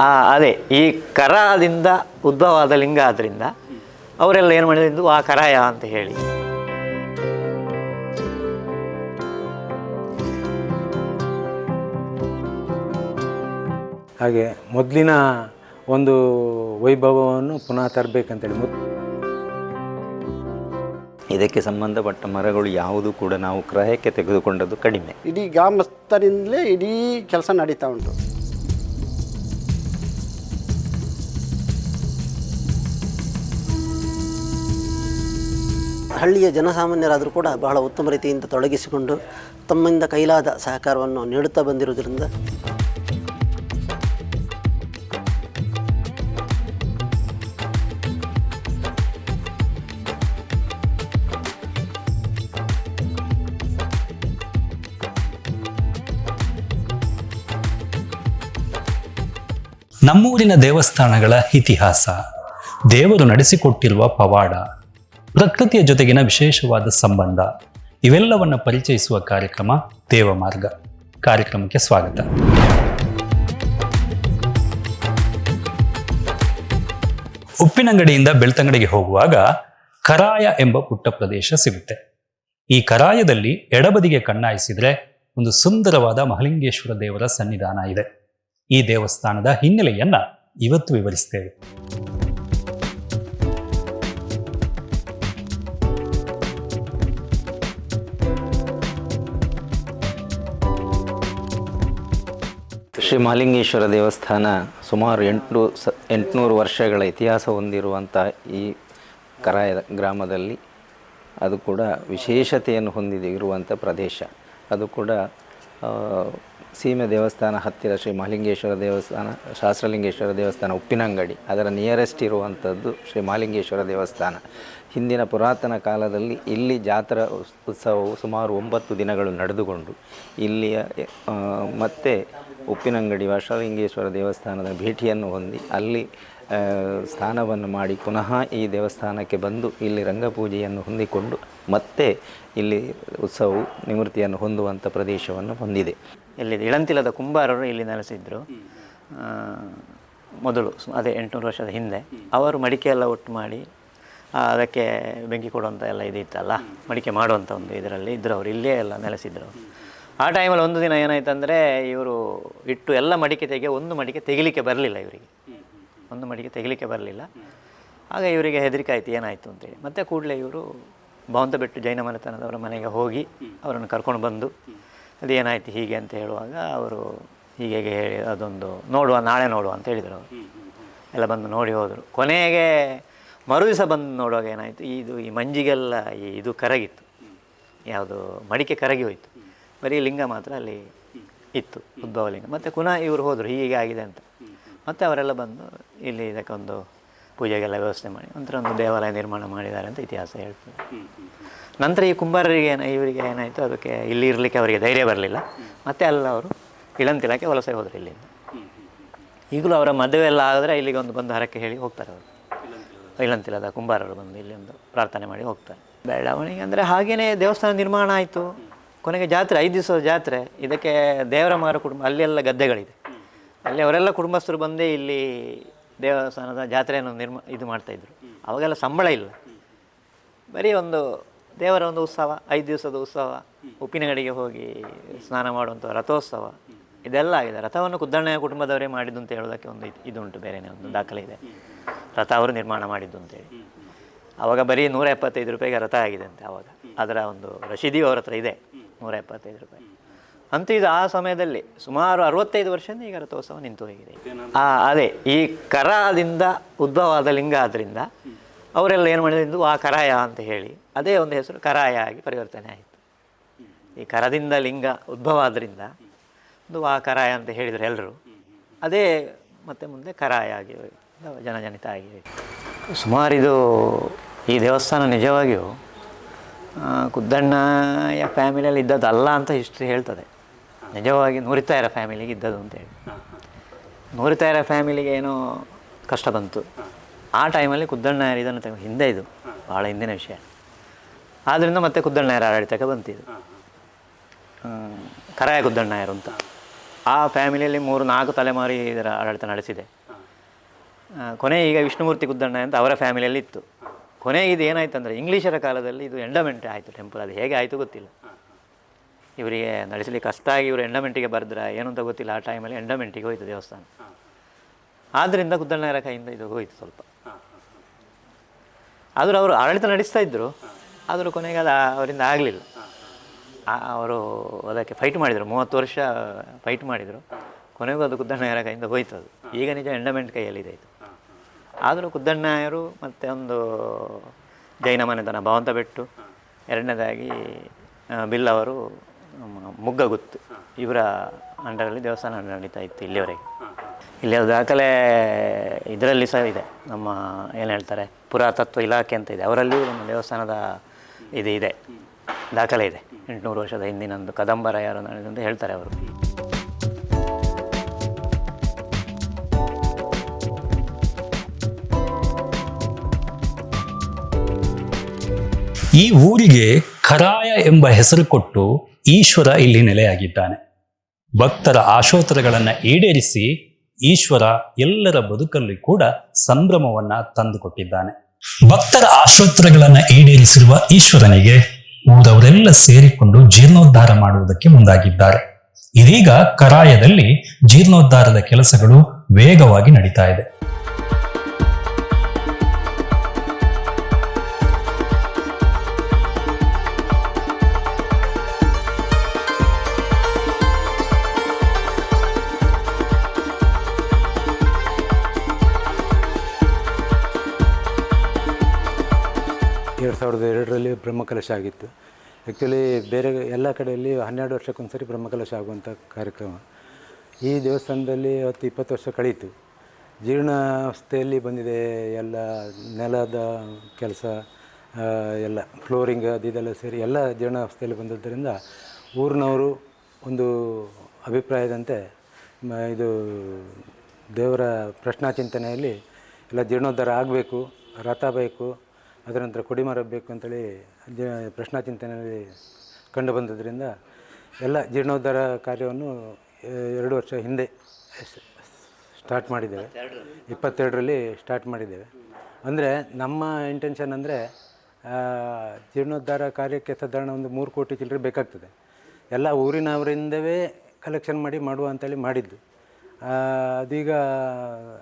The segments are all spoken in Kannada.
ಆ ಅದೇ ಈ ಕರದಿಂದ ಉದ್ಭವವಾದ ಲಿಂಗ ಆದ್ದರಿಂದ ಅವರೆಲ್ಲ ಏನು ಮಾಡಿದ್ರು? ಆ ಕರಾಯ ಅಂತ ಹೇಳಿ. ಹಾಗೆ ಮೊದಲಿನ ಒಂದು ವೈಭವವನ್ನು ಪುನಃ ತರಬೇಕಂತೇಳಿ ಮೊದ್ ಇದಕ್ಕೆ ಸಂಬಂಧಪಟ್ಟ ಮರಗಳು ಯಾವುದು ಕೂಡ ನಾವು ಕ್ರಯಕ್ಕೆ ತೆಗೆದುಕೊಂಡದ್ದು ಕಡಿಮೆ. ಇಡೀ ಗ್ರಾಮಸ್ಥರಿಂದಲೇ ಇಡೀ ಕೆಲಸ ನಡೀತಾ ಉಂಟು. ಹಳ್ಳಿಯ ಜನಸಾಮಾನ್ಯರಾದರೂ ಕೂಡ ಬಹಳ ಉತ್ತಮ ರೀತಿಯಿಂದ ತೊಡಗಿಸಿಕೊಂಡು ತಮ್ಮಿಂದ ಕೈಲಾದ ಸಹಕಾರವನ್ನು ನೀಡುತ್ತಾ ಬಂದಿರುವುದರಿಂದ ನಮ್ಮೂರಿನ ದೇವಸ್ಥಾನಗಳ ಇತಿಹಾಸ. ದೇವರು ನಡೆಸಿಕೊಟ್ಟಿರುವ ಪವಾಡ. ಪ್ರಕೃತಿಯ ಜೊತೆಗಿನ ವಿಶೇಷವಾದ ಸಂಬಂಧ. ಇವೆಲ್ಲವನ್ನು ಪರಿಚಯಿಸುವ ಕಾರ್ಯಕ್ರಮ ದೇವಮಾರ್ಗ. ಕಾರ್ಯಕ್ರಮಕ್ಕೆ ಸ್ವಾಗತ. ಉಪ್ಪಿನಂಗಡಿಯಿಂದ ಬೆಳ್ತಂಗಡಿಗೆ ಹೋಗುವಾಗ ಕರಾಯ ಎಂಬ ಪುಟ್ಟ ಪ್ರದೇಶ ಸಿಗುತ್ತೆ. ಈ ಕರಾಯದಲ್ಲಿ ಎಡಬದಿಗೆ ಕಣ್ಣಾಯಿಸಿದ್ರೆ ಒಂದು ಸುಂದರವಾದ ಮಹಲಿಂಗೇಶ್ವರ ದೇವರ ಸನ್ನಿಧಾನ ಇದೆ. ಈ ದೇವಸ್ಥಾನದ ಹಿನ್ನೆಲೆಯನ್ನ ಇವತ್ತು ವಿವರಿಸ್ತೇವೆ. ಶ್ರೀ ಮಹಾಲಿಂಗೇಶ್ವರ ದೇವಸ್ಥಾನ ಸುಮಾರು ಎಂಟು ಸ, ಎಂಟುನೂರು ವರ್ಷಗಳ ಇತಿಹಾಸ ಹೊಂದಿರುವಂಥ ಈ ಕರಾಯ ಗ್ರಾಮದಲ್ಲಿ ಅದು ಕೂಡ ವಿಶೇಷತೆಯನ್ನು ಹೊಂದಿದೆ, ಇರುವಂಥ ಪ್ರದೇಶ. ಅದು ಕೂಡ ಸೀಮೆ ದೇವಸ್ಥಾನ ಹತ್ತಿರ ಶ್ರೀ ಮಹಾಲಿಂಗೇಶ್ವರ ದೇವಸ್ಥಾನ, ಶಾಸ್ತ್ರಲಿಂಗೇಶ್ವರ ದೇವಸ್ಥಾನ ಉಪ್ಪಿನಂಗಡಿ. ಅದರ ನಿಯರೆಸ್ಟ್ ಇರುವಂಥದ್ದು ಶ್ರೀ ಮಹಾಲಿಂಗೇಶ್ವರ ದೇವಸ್ಥಾನ. ಹಿಂದಿನ ಪುರಾತನ ಕಾಲದಲ್ಲಿ ಇಲ್ಲಿ ಜಾತ್ರಾ ಉತ್ಸವವು ಸುಮಾರು ಒಂಬತ್ತು ದಿನಗಳು ನಡೆದುಕೊಂಡು, ಇಲ್ಲಿಯ ಮತ್ತೆ ಉಪ್ಪಿನಂಗಡಿ ವಾಷಲಿಂಗೇಶ್ವರ ದೇವಸ್ಥಾನದ ಭೇಟಿಯನ್ನು ಹೊಂದಿ ಅಲ್ಲಿ ಸ್ಥಾನವನ್ನು ಮಾಡಿ ಪುನಃ ಈ ದೇವಸ್ಥಾನಕ್ಕೆ ಬಂದು ಇಲ್ಲಿ ರಂಗಪೂಜೆಯನ್ನು ಹೊಂದಿಕೊಂಡು ಮತ್ತೆ ಇಲ್ಲಿ ಉತ್ಸವವು ನಿವೃತ್ತಿಯನ್ನು ಹೊಂದುವಂಥ ಪ್ರದೇಶವನ್ನು ಹೊಂದಿದೆ. ಇಲ್ಲಿ ಇಳಂತಿಲದ ಕುಂಬಾರರು ಇಲ್ಲಿ ನೆಲೆಸಿದ್ದರು ಮೊದಲು ಅದೇ ಎಂಟುನೂರು ವರ್ಷದ ಹಿಂದೆ. ಅವರು ಮಡಿಕೆ ಎಲ್ಲ ಒಟ್ಟು ಮಾಡಿ ಅದಕ್ಕೆ ಬೆಂಕಿ ಕೊಡುವಂಥ ಎಲ್ಲ ಇದಿತ್ತಲ್ಲ, ಮಡಿಕೆ ಮಾಡುವಂಥ ಒಂದು ಇದರಲ್ಲಿ ಇದ್ದರು ಅವರು, ಇಲ್ಲೇ ಎಲ್ಲ ನೆಲೆಸಿದ್ರು ಅವ್ರು. ಆ ಟೈಮಲ್ಲಿ ಒಂದು ದಿನ ಏನಾಯ್ತಂದರೆ ಇವರು ಇಟ್ಟು ಎಲ್ಲ ಮಡಿಕೆ ತೆಗೆ, ಒಂದು ಮಡಿಕೆ ತೆಗಿಲಿಕ್ಕೆ ಬರಲಿಲ್ಲ ಇವರಿಗೆ. ಒಂದು ಮಡಿಕೆ ತೆಗಿಲಿಕ್ಕೆ ಬರಲಿಲ್ಲ. ಆಗ ಇವರಿಗೆ ಹೆದರಿಕೆ ಆಯಿತು, ಏನಾಯಿತು ಅಂತೇಳಿ. ಮತ್ತೆ ಕೂಡಲೇ ಇವರು ಭವಂತಬೆಟ್ಟು ಜೈನ ಮನೆತನದವರ ಮನೆಗೆ ಹೋಗಿ ಅವರನ್ನು ಕರ್ಕೊಂಡು ಬಂದು, ಅದು ಏನಾಯಿತು ಹೀಗೆ ಅಂತ ಹೇಳುವಾಗ ಅವರು ಹೀಗೆ ಹೇಳಿ ಅದೊಂದು ನೋಡುವ, ನಾಳೆ ನೋಡುವ ಅಂತ ಹೇಳಿದರು ಅವರು. ಎಲ್ಲ ಬಂದು ನೋಡಿ ಹೋದರು. ಕೊನೆಗೆ ಮರುದಿವಸ ಬಂದು ನೋಡುವಾಗ ಏನಾಯಿತು, ಇದು ಈ ಮಂಜಿಗೆಲ್ಲ ಈ ಇದು ಕರಗಿತ್ತು. ಯಾವುದು ಮಡಿಕೆ ಕರಗಿ ಹೋಯಿತು. ಬರೀ ಲಿಂಗ ಮಾತ್ರ ಅಲ್ಲಿ ಇತ್ತು ಉದ್ಭವ ಲಿಂಗ ಮತ್ತು ಪುನಃ ಇವರು ಹೋದರು ಹೀಗೆ ಆಗಿದೆ ಅಂತ. ಮತ್ತು ಅವರೆಲ್ಲ ಬಂದು ಇಲ್ಲಿ ಇದಕ್ಕೊಂದು ಪೂಜೆಗೆಲ್ಲ ವ್ಯವಸ್ಥೆ ಮಾಡಿ ಒಂಥರ ಒಂದು ದೇವಾಲಯ ನಿರ್ಮಾಣ ಮಾಡಿದ್ದಾರೆ ಅಂತ ಇತಿಹಾಸ ಹೇಳ್ತದೆ. ನಂತರ ಈ ಕುಂಬಾರರಿಗೆ ಏನ ಇವರಿಗೆ ಏನಾಯಿತು ಅದಕ್ಕೆ ಇಲ್ಲಿ ಇರಲಿಕ್ಕೆ ಅವರಿಗೆ ಧೈರ್ಯ ಬರಲಿಲ್ಲ. ಮತ್ತೆ ಅಲ್ಲ ಅವರು ಇಳಂತಿಲಕ್ಕೆ ವಲಸೆ ಹೋದರು ಇಲ್ಲಿಂದ. ಈಗಲೂ ಅವರ ಮದುವೆ ಎಲ್ಲ ಆದರೆ ಇಲ್ಲಿಗೆ ಒಂದು ಬಂದು ಹರಕೆ ಹೇಳಿ ಹೋಗ್ತಾರೆ ಅವರು. ಇಳಂತಿಲದ ಕುಂಬಾರರು ಬಂದು ಇಲ್ಲಿ ಒಂದು ಪ್ರಾರ್ಥನೆ ಮಾಡಿ ಹೋಗ್ತಾರೆ. ಬೆಳವಣಿಗೆ ಅಂದರೆ ಹಾಗೆಯೇ ದೇವಸ್ಥಾನ ನಿರ್ಮಾಣ ಆಯಿತು. ಕೊನೆಗೆ ಜಾತ್ರೆ, ಐದು ದಿವಸದ ಜಾತ್ರೆ. ಇದಕ್ಕೆ ದೇವರ ಮಾರ ಕುಟುಂಬ, ಅಲ್ಲೆಲ್ಲ ಗದ್ದೆಗಳಿದೆ. ಅಲ್ಲಿ ಅವರೆಲ್ಲ ಕುಟುಂಬಸ್ಥರು ಬಂದೇ ಇಲ್ಲಿ ದೇವಸ್ಥಾನದ ಜಾತ್ರೆಯನ್ನು ನಿರ್ಮ, ಇದು ಮಾಡ್ತಾಯಿದ್ರು ಅವಾಗೆಲ್ಲ ಸಂಬಳ ಇಲ್ಲ. ಬರೀ ಒಂದು ದೇವರ ಒಂದು ಉತ್ಸವ, ಐದು ದಿವಸದ ಉತ್ಸವ, ಉಪ್ಪಿನಗಡಿಗೆ ಹೋಗಿ ಸ್ನಾನ ಮಾಡುವಂಥ ರಥೋತ್ಸವ. ಇದೆಲ್ಲ ಆಗಿದೆ. ರಥವನ್ನು ಕುದ್ದಣ್ಣಯ್ಯ ಕುಟುಂಬದವರೇ ಮಾಡಿದ್ದು ಅಂತ ಹೇಳೋದಕ್ಕೆ ಒಂದು ಇದು- ಇದುಂಟು. ಬೇರೆನೇ ಒಂದು ದಾಖಲೆ ಇದೆ. ರಥ ಅವರು ನಿರ್ಮಾಣ ಮಾಡಿದ್ದು ಅಂತೇಳಿ ಆವಾಗ ಬರೀ ನೂರ ಎಪ್ಪತ್ತೈದು ರೂಪಾಯಿಗೆ ರಥ ಆಗಿದೆ ಅಂತೆ ಆವಾಗ ಅದರ ಒಂದು ರಶೀದಿ ಅವ್ರ ಹತ್ರ ಇದೆ. ನೂರ ಎಪ್ಪತ್ತೈದು ರೂಪಾಯಿ. ಅಂತ ಇದು ಆ ಸಮಯದಲ್ಲಿ ಸುಮಾರು ಅರವತ್ತೈದು ವರ್ಷದಿಂದ ಈಗ ರಥೋತ್ಸವ ನಿಂತು ಹೋಗಿದೆ. ಆ, ಅದೇ, ಈ ಕರದಿಂದ ಉದ್ಭವವಾದ ಲಿಂಗ ಆದ್ದರಿಂದ ಅವರೆಲ್ಲ ಏನು ಮಾಡಿದ್ರು ಆ ಕರಾಯ ಅಂತ ಹೇಳಿ ಅದೇ ಒಂದು ಹೆಸರು ಕರಾಯ ಆಗಿ ಪರಿವರ್ತನೆ ಆಯಿತು. ಈ ಕರದಿಂದ ಲಿಂಗ ಉದ್ಭವ ಆದ್ದರಿಂದ ಒಂದು ಆ ಕರಾಯ ಅಂತ ಹೇಳಿದರು ಎಲ್ಲರೂ ಅದೇ ಮತ್ತೆ ಮುಂದೆ ಕರಾಯ ಆಗಿ ಜನಜನಿತ ಆಗಿ ಸುಮಾರು ಇದು ಈ ದೇವಸ್ಥಾನ ನಿಜವಾಗಿಯೂ ಆ, ಕುದ್ದಣ್ಣಯ್ಯ ಫ್ಯಾಮಿಲಿಯಲ್ಲಿ ಇದ್ದದ್ದಲ್ಲ ಅಂತ ಹಿಸ್ಟ್ರಿ ಹೇಳ್ತದೆ. ನಿಜವಾಗಿ ನೂರಿತಾಯರ ಫ್ಯಾಮಿಲಿಗೆ ಇದ್ದದ್ದು ಅಂತೇಳಿ ನೂರಿತಾಯರ ಫ್ಯಾಮಿಲಿಗೆ ಏನೋ ಕಷ್ಟ ಬಂತು. ಆ ಟೈಮಲ್ಲಿ ಕುದ್ದಣ್ಣಯ್ಯರು ಇದನ್ನು ತಗೊಂಡು ಹಿಂದೆ ಇದು ಭಾಳ ಹಿಂದಿನ ವಿಷಯ. ಆದ್ದರಿಂದ ಮತ್ತೆ ಕುದ್ದಣ್ಣಯ್ಯರ ಆಡಳಿತಕ್ಕೆ ಬಂತಿದ್ದು ಕರಾಯ ಕುದ್ದಣ್ಣಯ್ಯರು ಅಂತ. ಆ ಫ್ಯಾಮಿಲಿಯಲ್ಲಿ ಮೂರು ನಾಲ್ಕು ತಲೆಮಾರಿ ಇದರ ಆಡಳಿತ ನಡೆಸಿದೆ. ಕೊನೆ ಈಗ ವಿಷ್ಣುಮೂರ್ತಿ ಕುದ್ದಣ್ಣ ಅಂತ ಅವರ ಫ್ಯಾಮಿಲಿಯಲ್ಲಿ ಇತ್ತು. ಕೊನೆಗೆ ಇದು ಏನಾಯ್ತು ಅಂದರೆ ಇಂಗ್ಲೀಷರ ಕಾಲದಲ್ಲಿ ಇದು ಎಂಡಮೆಂಟ್ ಆಯಿತು ಟೆಂಪಲ್ ಅದು ಹೇಗೆ ಆಯಿತು ಗೊತ್ತಿಲ್ಲ. ಇವರಿಗೆ ನಡೆಸಲಿಕ್ಕೆ ಕಷ್ಟ ಆಗಿ ಇವರು ಎಂಡಮೆಂಟಿಗೆ ಬರೆದ್ರ ಏನು ಅಂತ ಗೊತ್ತಿಲ್ಲ ಆ ಟೈಮಲ್ಲಿ ಎಂಡಮೆಂಟಿಗೆ ಹೋಯಿತು ದೇವಸ್ಥಾನ. ಆದ್ದರಿಂದ ಕುದ್ದಣ್ಣರ ಕೈಯಿಂದ ಇದು ಹೋಯಿತು ಸ್ವಲ್ಪ. ಆದರೂ ಅವರು ಆಡಳಿತ ನಡೆಸ್ತಾ ಇದ್ದರು ಆದರೂ ಕೊನೆಗೆ ಅದು ಅವರಿಂದ ಆಗಲಿಲ್ಲ. ಅವರು ಅದಕ್ಕೆ ಫೈಟ್ ಮಾಡಿದರು ಮೂವತ್ತು ವರ್ಷ ಫೈಟ್ ಮಾಡಿದರು. ಕೊನೆಗೂ ಅದು ಕುದ್ದಣ್ಣಯ್ಯರ ಕೈಯಿಂದ ಹೋಯ್ತು ಅದು ಈಗ ನಿಜ ಎಂಡಮೆಂಟ್ ಕೈಯಲ್ಲಿದೆ ಇದು. ಆದರೂ ಕುದ್ದಣ್ಣಾಯರು ಮತ್ತು ಒಂದು ಜೈನ ಮನೆತನ ಭವಂತ ಬೆಟ್ಟು ಎರಡನೇದಾಗಿ ಬಿಲ್ಲವರು ಮುಗ್ಗಗುತ್ತು. ಇವರ ಅಂಡರಲ್ಲಿ ದೇವಸ್ಥಾನ ನಡೀತಾ ಇತ್ತು ಇಲ್ಲಿವರೆಗೆ. ಇಲ್ಲಿ ಅದು ದಾಖಲೆ ಇದರಲ್ಲಿ ಸಹ ಇದೆ. ನಮ್ಮ ಏನು ಹೇಳ್ತಾರೆ, ಪುರಾತತ್ವ ಇಲಾಖೆ ಅಂತ ಇದೆ. ಅವರಲ್ಲಿ ನಮ್ಮ ದೇವಸ್ಥಾನದ ಇದು ಇದೆ. ದಾಖಲೆ ಇದೆ. ಎಂಟುನೂರು ವರ್ಷದ ಹಿಂದಿನಂದು ಕದಂಬರ ಯಾರು ಅಂತ ಹೇಳ್ತಾರೆ ಅವರು. ಈ ಊರಿಗೆ ಕರಾಯ ಎಂಬ ಹೆಸರು ಕೊಟ್ಟು ಈಶ್ವರ ಇಲ್ಲಿ ನೆಲೆಯಾಗಿದ್ದಾನೆ. ಭಕ್ತರ ಆಶೋತ್ತರಗಳನ್ನು ಈಡೇರಿಸಿ ಈಶ್ವರ ಎಲ್ಲರ ಬದುಕಲ್ಲಿ ಕೂಡ ಸಂಭ್ರಮವನ್ನ ತಂದುಕೊಟ್ಟಿದ್ದಾನೆ. ಭಕ್ತರ ಆಶೋತ್ತರಗಳನ್ನು ಈಡೇರಿಸಿರುವ ಈಶ್ವರನಿಗೆ ಊರವರೆಲ್ಲ ಸೇರಿಕೊಂಡು ಜೀರ್ಣೋದ್ಧಾರ ಮಾಡುವುದಕ್ಕೆ ಮುಂದಾಗಿದ್ದಾರೆ. ಇದೀಗ ಕರಾಯದಲ್ಲಿ ಜೀರ್ಣೋದ್ಧಾರದ ಕೆಲಸಗಳು ವೇಗವಾಗಿ ನಡೀತಾ ಇದೆ. ಎರಡು ಸಾವಿರದ ಎರಡರಲ್ಲಿ ಬ್ರಹ್ಮಕಲಶ ಆಗಿತ್ತು. ಆ್ಯಕ್ಚುಲಿ ಬೇರೆ ಎಲ್ಲ ಕಡೆಯಲ್ಲಿ ಹನ್ನೆರಡು ವರ್ಷಕ್ಕೊಂದ್ಸರಿ ಬ್ರಹ್ಮಕಲಶ ಆಗುವಂಥ ಕಾರ್ಯಕ್ರಮ. ಈ ದೇವಸ್ಥಾನದಲ್ಲಿ ಅವತ್ತು ಇಪ್ಪತ್ತು ವರ್ಷ ಕಳೀತು. ಜೀರ್ಣಾವಸ್ಥೆಯಲ್ಲಿ ಬಂದಿದೆ ಎಲ್ಲ ನೆಲದ ಕೆಲಸ ಎಲ್ಲ ಫ್ಲೋರಿಂಗ್ ಅದು ಇದೆಲ್ಲ ಸೇರಿ ಎಲ್ಲ ಜೀರ್ಣಾವಸ್ಥೆಯಲ್ಲಿ ಬಂದದ್ದರಿಂದ ಊರಿನವರು ಒಂದು ಅಭಿಪ್ರಾಯದಂತೆ ಇದು ದೇವರ ಪ್ರಶ್ನಾ ಚಿಂತನೆಯಲ್ಲಿ ಎಲ್ಲ ಜೀರ್ಣೋದ್ಧಾರ ಆಗಬೇಕು, ರಥ ಬೇಕು ಅದರ ನಂತರ ಕೊಡಿಮರ ಬೇಕು ಅಂತೇಳಿ ಜ ಪ್ರಶ್ನಾ ಚಿಂತನೆಯಲ್ಲಿ ಕಂಡು ಬಂದದ್ರಿಂದ ಎಲ್ಲ ಜೀರ್ಣೋದ್ಧಾರ ಕಾರ್ಯವನ್ನು ಎರಡು ವರ್ಷ ಹಿಂದೆ ಸ್ಟಾರ್ಟ್ ಮಾಡಿದ್ದೇವೆ. ಇಪ್ಪತ್ತೆರಡರಲ್ಲಿ ಸ್ಟಾರ್ಟ್ ಮಾಡಿದ್ದೇವೆ. ಅಂದರೆ ನಮ್ಮ ಇಂಟೆನ್ಷನ್ ಅಂದರೆ ಜೀರ್ಣೋದ್ಧಾರ ಕಾರ್ಯಕ್ಕೆ ಸಾಧಾರಣ ಒಂದು ಮೂರು ಕೋಟಿ ಚಿಲ್ಲರೆ ಬೇಕಾಗ್ತದೆ. ಎಲ್ಲ ಊರಿನವರಿಂದವೇ ಕಲೆಕ್ಷನ್ ಮಾಡಿ, ಮಾಡುವ ಅಂತೇಳಿ ಮಾಡಿದ್ದು. ಅದೀಗ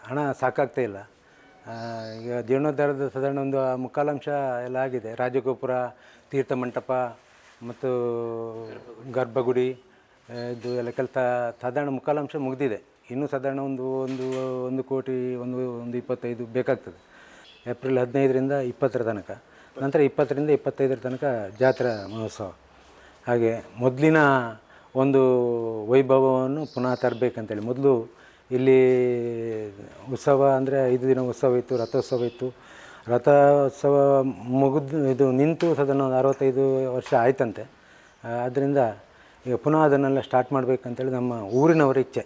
ಹಣ ಸಾಕಾಗ್ತಾ ಇಲ್ಲ. ಈಗ ಜೀರ್ಣೋದ್ಧಾರದ ಸಾಧಾರಣ ಒಂದು ಮುಕ್ಕಾಲಾಂಶ ಎಲ್ಲ ಆಗಿದೆ. ರಾಜಗೋಪುರ, ತೀರ್ಥ ಮಂಟಪ ಮತ್ತು ಗರ್ಭಗುಡಿ ಇದು ಎಲ್ಲ ಕೆಲಸ ಸಾಧಾರಣ ಮುಕ್ಕಾಲಾಂಶ ಮುಗಿದಿದೆ. ಇನ್ನೂ ಸಾಧಾರಣ ಒಂದು ಒಂದು ಒಂದು ಕೋಟಿ, ಒಂದು ಒಂದು ಇಪ್ಪತ್ತೈದು ಬೇಕಾಗ್ತದೆ. ಏಪ್ರಿಲ್ ಹದಿನೈದರಿಂದ ಇಪ್ಪತ್ತರ ತನಕ. ನಂತರ ಇಪ್ಪತ್ತರಿಂದ ಇಪ್ಪತ್ತೈದರ ತನಕ ಜಾತ್ರಾ ಮಹೋತ್ಸವ. ಹಾಗೆ ಮೊದಲಿನ ಒಂದು ವೈಭವವನ್ನು ಪುನಃ ತರಬೇಕಂತೇಳಿ ಮೊದಲು ಇಲ್ಲಿ ಉತ್ಸವ ಅಂದರೆ ಐದು ದಿನ ಉತ್ಸವ ಇತ್ತು, ರಥೋತ್ಸವ ಇತ್ತು. ರಥೋತ್ಸವ ಮುಗಿದು ಇದು ನಿಂತು ಅದನ್ನು ಒಂದು ಅರವತ್ತೈದು ವರ್ಷ ಆಯ್ತಂತೆ. ಆದ್ದರಿಂದ ಈಗ ಪುನಃ ಅದನ್ನೆಲ್ಲ ಸ್ಟಾರ್ಟ್ ಮಾಡಬೇಕಂತೇಳಿ ನಮ್ಮ ಊರಿನವರ ಇಚ್ಛೆ.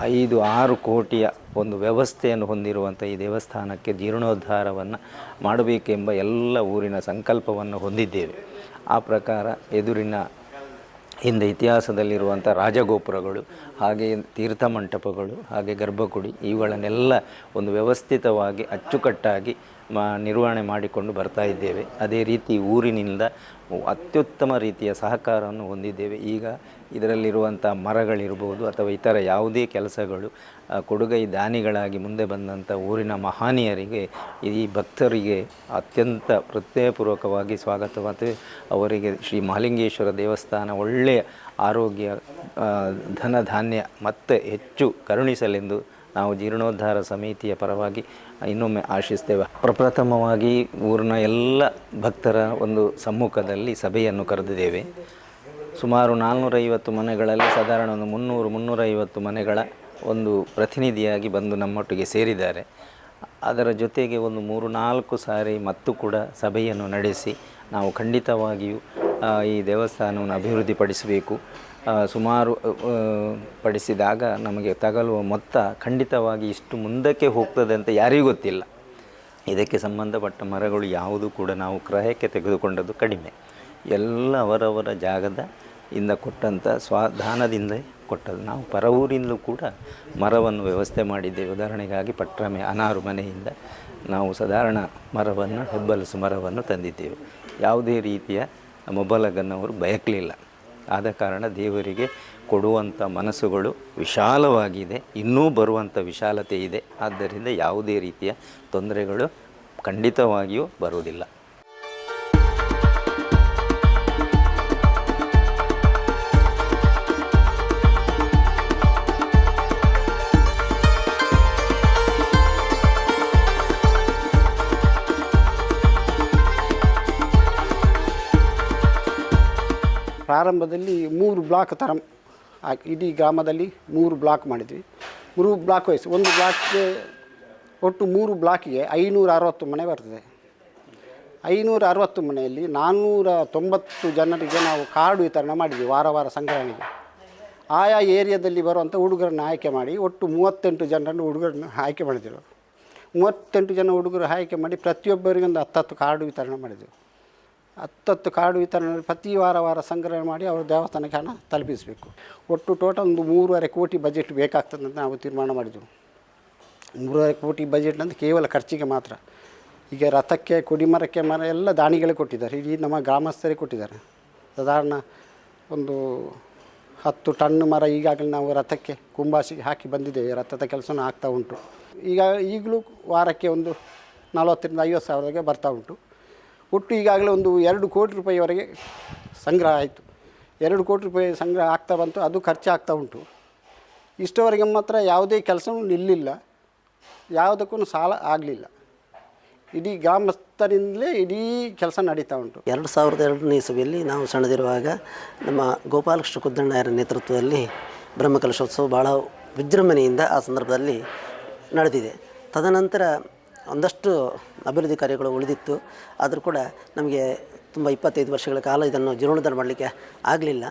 ಐದು ಆರು ಕೋಟಿಯ ಒಂದು ವ್ಯವಸ್ಥೆಯನ್ನು ಹೊಂದಿರುವಂಥ ಈ ದೇವಸ್ಥಾನಕ್ಕೆ ಜೀರ್ಣೋದ್ಧಾರವನ್ನು ಮಾಡಬೇಕೆಂಬ ಎಲ್ಲ ಊರಿನ ಸಂಕಲ್ಪವನ್ನು ಹೊಂದಿದ್ದೇವೆ. ಆ ಪ್ರಕಾರ ಎದುರಿನ ಹಿಂದೆ ಇತಿಹಾಸದಲ್ಲಿರುವಂಥ ರಾಜಗೋಪುರಗಳು ಹಾಗೆ ತೀರ್ಥ ಮಂಟಪಗಳು ಹಾಗೆ ಗರ್ಭಗುಡಿ ಇವುಗಳನ್ನೆಲ್ಲ ಒಂದು ವ್ಯವಸ್ಥಿತವಾಗಿ ಅಚ್ಚುಕಟ್ಟಾಗಿ ನಿರ್ವಹಣೆ ಮಾಡಿಕೊಂಡು ಬರ್ತಾ ಇದ್ದೇವೆ. ಅದೇ ರೀತಿ ಊರಿನಿಂದ ಅತ್ಯುತ್ತಮ ರೀತಿಯ ಸಹಕಾರವನ್ನು ಹೊಂದಿದ್ದೇವೆ. ಈಗ ಇದರಲ್ಲಿರುವಂಥ ಮರಗಳಿರ್ಬೋದು ಅಥವಾ ಇತರ ಯಾವುದೇ ಕೆಲಸಗಳು ಕೊಡುಗೈ ದಾನಿಗಳಾಗಿ ಮುಂದೆ ಬಂದಂಥ ಊರಿನ ಮಹಾನೀಯರಿಗೆ, ಈ ಭಕ್ತರಿಗೆ ಅತ್ಯಂತ ಪ್ರತ್ಯಯಪೂರ್ವಕವಾಗಿ ಸ್ವಾಗತ ಮತ್ತು ಅವರಿಗೆ ಶ್ರೀ ಮಹಾಲಿಂಗೇಶ್ವರ ದೇವಸ್ಥಾನ ಒಳ್ಳೆಯ ಆರೋಗ್ಯ ಧನಧಾನ್ಯ ಧನ ಧಾನ್ಯ ಮತ್ತೆ ಹೆಚ್ಚು ಕರುಣಿಸಲೆಂದು ನಾವು ಜೀರ್ಣೋದ್ಧಾರ ಸಮಿತಿಯ ಪರವಾಗಿ ಇನ್ನೊಮ್ಮೆ ಆಶಿಸ್ತೇವೆ. ಪ್ರಪ್ರಥಮವಾಗಿ ಊರಿನ ಎಲ್ಲ ಭಕ್ತರ ಒಂದು ಸಮ್ಮುಖದಲ್ಲಿ ಸಭೆಯನ್ನು ಕರೆದಿದ್ದೇವೆ. ಸುಮಾರು ನಾನ್ನೂರೈವತ್ತು ಮನೆಗಳಲ್ಲಿ ಸಾಧಾರಣ ಒಂದು ಮುನ್ನೂರು, ಮುನ್ನೂರೈವತ್ತು ಮನೆಗಳ ಒಂದು ಪ್ರತಿನಿಧಿಯಾಗಿ ಬಂದು ನಮ್ಮೊಟ್ಟಿಗೆ ಸೇರಿದ್ದಾರೆ. ಅದರ ಜೊತೆಗೆ ಒಂದು ಮೂರು, ನಾಲ್ಕು ಸಾರಿ ಮತ್ತು ಕೂಡ ಸಭೆಯನ್ನು ನಡೆಸಿ ನಾವು ಖಂಡಿತವಾಗಿಯೂ ಈ ದೇವಸ್ಥಾನವನ್ನು ಅಭಿವೃದ್ಧಿಪಡಿಸಬೇಕು. ಸುಮಾರು ಪಡಿಸಿದಾಗ ನಮಗೆ ತಗಲುವ ಮೊತ್ತ ಖಂಡಿತವಾಗಿ ಇಷ್ಟು ಮುಂದಕ್ಕೆ ಹೋಗ್ತದೆ ಅಂತ ಯಾರಿಗೂ ಗೊತ್ತಿಲ್ಲ. ಇದಕ್ಕೆ ಸಂಬಂಧಪಟ್ಟ ಮರಗಳು ಯಾವುದು ಕೂಡ ನಾವು ಕ್ರಯಕ್ಕೆ ತೆಗೆದುಕೊಂಡದ್ದು ಕಡಿಮೆ. ಎಲ್ಲ ಅವರವರ ಜಾಗದ ಇಂದ ಕೊಟ್ಟಂಥ ಸ್ವಾಧಾನದಿಂದ ಕೊಟ್ಟದ್ದು. ನಾವು ಪರ ಕೂಡ ಮರವನ್ನು ವ್ಯವಸ್ಥೆ ಮಾಡಿದ್ದೇವೆ. ಉದಾಹರಣೆಗಾಗಿ ಪಟ್ರಮೆ, ಅನಾರು ಮನೆಯಿಂದ ನಾವು ಸಾಧಾರಣ ಮರವನ್ನು, ಹೆಬ್ಬಲಸು ಮರವನ್ನು ತಂದಿದ್ದೇವೆ. ಯಾವುದೇ ರೀತಿಯ ಮೊಬಲಗನ್ನವರು ಬಯಕಲಿಲ್ಲ. ಆದ ಕಾರಣ ದೇವರಿಗೆ ಕೊಡುವಂಥ ಮನಸ್ಸುಗಳು ವಿಶಾಲವಾಗಿದೆ. ಇನ್ನೂ ಬರುವಂಥ ವಿಶಾಲತೆ ಇದೆ. ಆದ್ದರಿಂದ ಯಾವುದೇ ರೀತಿಯ ತೊಂದರೆಗಳು ಖಂಡಿತವಾಗಿಯೂ ಬರುವುದಿಲ್ಲ. ಪ್ರಾರಂಭದಲ್ಲಿ ಮೂರು ಬ್ಲಾಕ್ ಥರ ಇಡೀ ಗ್ರಾಮದಲ್ಲಿ ಮೂರು ಬ್ಲಾಕ್ ಮಾಡಿದ್ವಿ. ಮೂರು ಬ್ಲಾಕ್ ವೈಸ್ ಒಂದು ಬ್ಲಾಕ್ಗೆ ಒಟ್ಟು ಮೂರು ಬ್ಲಾಕಿಗೆ ಐನೂರ ಅರವತ್ತು ಮನೆ ಬರ್ತದೆ. ಐನೂರ ಅರವತ್ತು ಮನೆಯಲ್ಲಿ ನಾನ್ನೂರ ತೊಂಬತ್ತು ಜನರಿಗೆ ನಾವು ಕಾರ್ಡ್ ವಿತರಣೆ ಮಾಡಿದ್ವಿ ವಾರ ವಾರ ಸಂಗ್ರಹಣೆಗೆ. ಆಯಾ ಏರಿಯಾದಲ್ಲಿ ಬರುವಂಥ ಹುಡುಗರನ್ನು ಆಯ್ಕೆ ಮಾಡಿ ಒಟ್ಟು ಮೂವತ್ತೆಂಟು ಜನರನ್ನು ಹುಡುಗರನ್ನು ಆಯ್ಕೆ ಮಾಡಿದರು. ಮೂವತ್ತೆಂಟು ಜನ ಹುಡುಗರು ಆಯ್ಕೆ ಮಾಡಿ ಪ್ರತಿಯೊಬ್ಬರಿಗೊಂದು ಹತ್ತತ್ತು ಕಾರ್ಡು ವಿತರಣೆ ಮಾಡಿದೆವು ಹತ್ತತ್ತು ಕಾರ್ಡು ವಿತರಣೆ ಪ್ರತಿ ವಾರ ವಾರ ಸಂಗ್ರಹ ಮಾಡಿ ಅವರು ದೇವಸ್ಥಾನಕ್ಕೆ ಹಣ ತಲುಪಿಸಬೇಕು. ಒಟ್ಟು ಟೋಟಲ್ ಒಂದು ಮೂರುವರೆ ಕೋಟಿ ಬಜೆಟ್ ಬೇಕಾಗ್ತದೆ ಅಂತ ನಾವು ತೀರ್ಮಾನ ಮಾಡಿದ್ದೆವು ಮೂರುವರೆ ಕೋಟಿ ಬಜೆಟ್ ಅಂತ ಕೇವಲ ಖರ್ಚಿಗೆ ಮಾತ್ರ. ಈಗ ರಥಕ್ಕೆ, ಕುಡಿಮರಕ್ಕೆ, ಮರ ಎಲ್ಲ ದಾಣಿಗಳೇ ಕೊಟ್ಟಿದ್ದಾರೆ. ಇಡೀ ನಮ್ಮ ಗ್ರಾಮಸ್ಥರೇ ಕೊಟ್ಟಿದ್ದಾರೆ. ಸಾಧಾರಣ ಒಂದು ಹತ್ತು ಟನ್ ಮರ ಈಗಾಗಲೇ ನಾವು ರಥಕ್ಕೆ, ಕುಂಬಾಸಿಗೆ ಹಾಕಿ ಬಂದಿದ್ದೇವೆ. ರಥದ ಕೆಲಸನೂ ಆಗ್ತಾ ಉಂಟು. ಈಗ ಈಗಲೂ ವಾರಕ್ಕೆ ಒಂದು ನಲವತ್ತರಿಂದ ಐವತ್ತು ಸಾವಿರದಾಗೆ ಬರ್ತಾ ಉಂಟು. ಒಟ್ಟು ಈಗಾಗಲೇ ಒಂದು ಎರಡು ಕೋಟಿ ರೂಪಾಯಿವರೆಗೆ ಸಂಗ್ರಹ ಆಯಿತು. ಎರಡು ಕೋಟಿ ರೂಪಾಯಿ ಸಂಗ್ರಹ ಆಗ್ತಾ ಬಂತು, ಅದು ಖರ್ಚಾಗ್ತಾ ಉಂಟು. ಇಷ್ಟವರೆಗೆ ಮಾತ್ರ ಯಾವುದೇ ಕೆಲಸವೂ ನಿಲ್ಲಿಲ್ಲ, ಯಾವುದಕ್ಕೂ ಸಾಲ ಆಗಲಿಲ್ಲ. ಇಡೀ ಗ್ರಾಮಸ್ಥರಿಂದಲೇ ಇಡೀ ಕೆಲಸ ನಡೀತಾ ಉಂಟು. ಎರಡು ಸಾವಿರದ ಎರಡನೇ ಇಸವಿಯಲ್ಲಿ ನಾವು ಸಣ್ಣದಿರುವಾಗ ನಮ್ಮ ಗೋಪಾಲಕೃಷ್ಣ ಕುದ್ದಣ್ಣಯ್ಯರ ನೇತೃತ್ವದಲ್ಲಿ ಬ್ರಹ್ಮಕಲಶೋತ್ಸವ ಭಾಳ ವಿಜೃಂಭಣೆಯಿಂದ ಆ ಸಂದರ್ಭದಲ್ಲಿ ನಡೆದಿದೆ. ತದನಂತರ ಒಂದಷ್ಟು ಅಭಿವೃದ್ಧಿ ಕಾರ್ಯಗಳು ಉಳಿದಿತ್ತು. ಆದರೂ ಕೂಡ ನಮಗೆ ತುಂಬ ಇಪ್ಪತ್ತೈದು ವರ್ಷಗಳ ಕಾಲ ಇದನ್ನು ಜೀರ್ಣೋದ್ಧಾರ ಮಾಡಲಿಕ್ಕೆ ಆಗಲಿಲ್ಲ.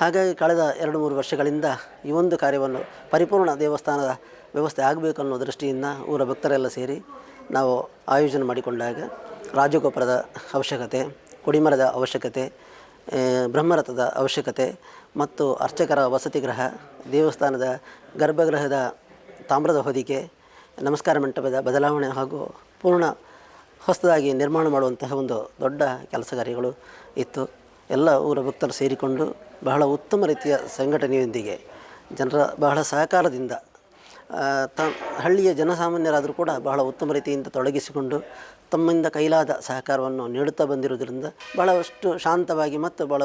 ಹಾಗಾಗಿ ಕಳೆದ ಎರಡು ಮೂರು ವರ್ಷಗಳಿಂದ ಈ ಒಂದು ಕಾರ್ಯವನ್ನು ಪರಿಪೂರ್ಣ ದೇವಸ್ಥಾನದ ವ್ಯವಸ್ಥೆ ಆಗಬೇಕು ಅನ್ನೋ ದೃಷ್ಟಿಯಿಂದ ಊರ ಭಕ್ತರೆಲ್ಲ ಸೇರಿ ನಾವು ಆಯೋಜನೆ ಮಾಡಿಕೊಂಡಾಗ ರಾಜಗೋಪುರದ ಅವಶ್ಯಕತೆ, ಕುಡಿಮರದ ಅವಶ್ಯಕತೆ ಬ್ರಹ್ಮರಥದ ಅವಶ್ಯಕತೆ ಮತ್ತು ಅರ್ಚಕರ ವಸತಿ ಗೃಹ, ದೇವಸ್ಥಾನದ ಗರ್ಭಗೃಹದ ತಾಮ್ರದ ಹೊದಿಕೆ ನಮಸ್ಕಾರ ಮಂಟಪದ ಬದಲಾವಣೆ ಹಾಗೂ ಪೂರ್ಣ ಹೊಸದಾಗಿ ನಿರ್ಮಾಣ ಮಾಡುವಂತಹ ಒಂದು ದೊಡ್ಡ ಕೆಲಸ ಇತ್ತು. ಎಲ್ಲ ಊರ ಭಕ್ತರು ಸೇರಿಕೊಂಡು ಬಹಳ ಉತ್ತಮ ರೀತಿಯ ಸಂಘಟನೆಯೊಂದಿಗೆ ಜನರ ಬಹಳ ಸಹಕಾರದಿಂದ ತ, ಹಳ್ಳಿಯ ಜನಸಾಮಾನ್ಯರಾದರೂ ಕೂಡ ಬಹಳ ಉತ್ತಮ ರೀತಿಯಿಂದ ತೊಡಗಿಸಿಕೊಂಡು ತಮ್ಮಿಂದ ಕೈಲಾದ ಸಹಕಾರವನ್ನು ನೀಡುತ್ತಾ ಬಂದಿರುವುದರಿಂದ ಬಹಳಷ್ಟು ಶಾಂತವಾಗಿ ಮತ್ತು ಬಹಳ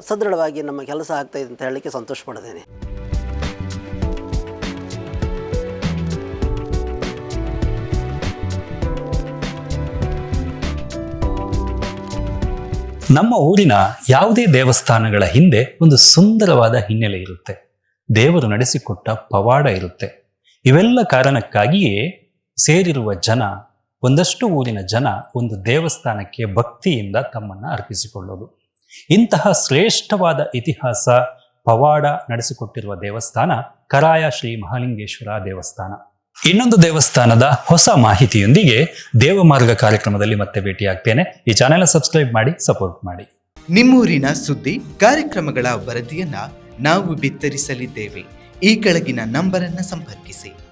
ಸದೃಢವಾಗಿ ನಮ್ಮ ಕೆಲಸ ಆಗ್ತಾಯಿದೆ ಅಂತ ಹೇಳಲಿಕ್ಕೆ ಸಂತೋಷ ನಮ್ಮ ಊರಿನ ಯಾವುದೇ ದೇವಸ್ಥಾನಗಳ ಹಿಂದೆ ಒಂದು ಸುಂದರವಾದ ಹಿನ್ನೆಲೆ ಇರುತ್ತೆ. ದೇವರು ನಡೆಸಿಕೊಟ್ಟ ಪವಾಡ ಇರುತ್ತೆ. ಇವೆಲ್ಲ ಕಾರಣಕ್ಕಾಗಿಯೇ ಸೇರಿರುವ ಜನ, ಒಂದಷ್ಟು ಊರಿನ ಜನ ಒಂದು ದೇವಸ್ಥಾನಕ್ಕೆ ಭಕ್ತಿಯಿಂದ ತಮ್ಮನ್ನು ಅರ್ಪಿಸಿಕೊಳ್ಳೋದು. ಇಂತಹ ಶ್ರೇಷ್ಠವಾದ ಇತಿಹಾಸ, ಪವಾಡ ನಡೆಸಿಕೊಟ್ಟಿರುವ ದೇವಸ್ಥಾನ ಕರಾಯ ಶ್ರೀ ಮಹಾಲಿಂಗೇಶ್ವರ ದೇವಸ್ಥಾನ. ಇನ್ನೊಂದು ದೇವಸ್ಥಾನದ ಹೊಸ ಮಾಹಿತಿಯೊಂದಿಗೆ ದೇವಮಾರ್ಗ ಕಾರ್ಯಕ್ರಮದಲ್ಲಿ ಮತ್ತೆ ಭೇಟಿಯಾಗ್ತೇನೆ. ಈ ಚಾನೆಲ್ ಸಬ್ಸ್ಕ್ರೈಬ್ ಮಾಡಿ ಸಪೋರ್ಟ್ ಮಾಡಿ. ನಿಮ್ಮೂರಿನ ಸುದ್ದಿ, ಕಾರ್ಯಕ್ರಮಗಳ ವರದಿಯನ್ನ ನಾವು ಬಿತ್ತರಿಸಲಿದ್ದೇವೆ. ಈ ಕೆಳಗಿನ ನಂಬರನ್ನು ಸಂಪರ್ಕಿಸಿ.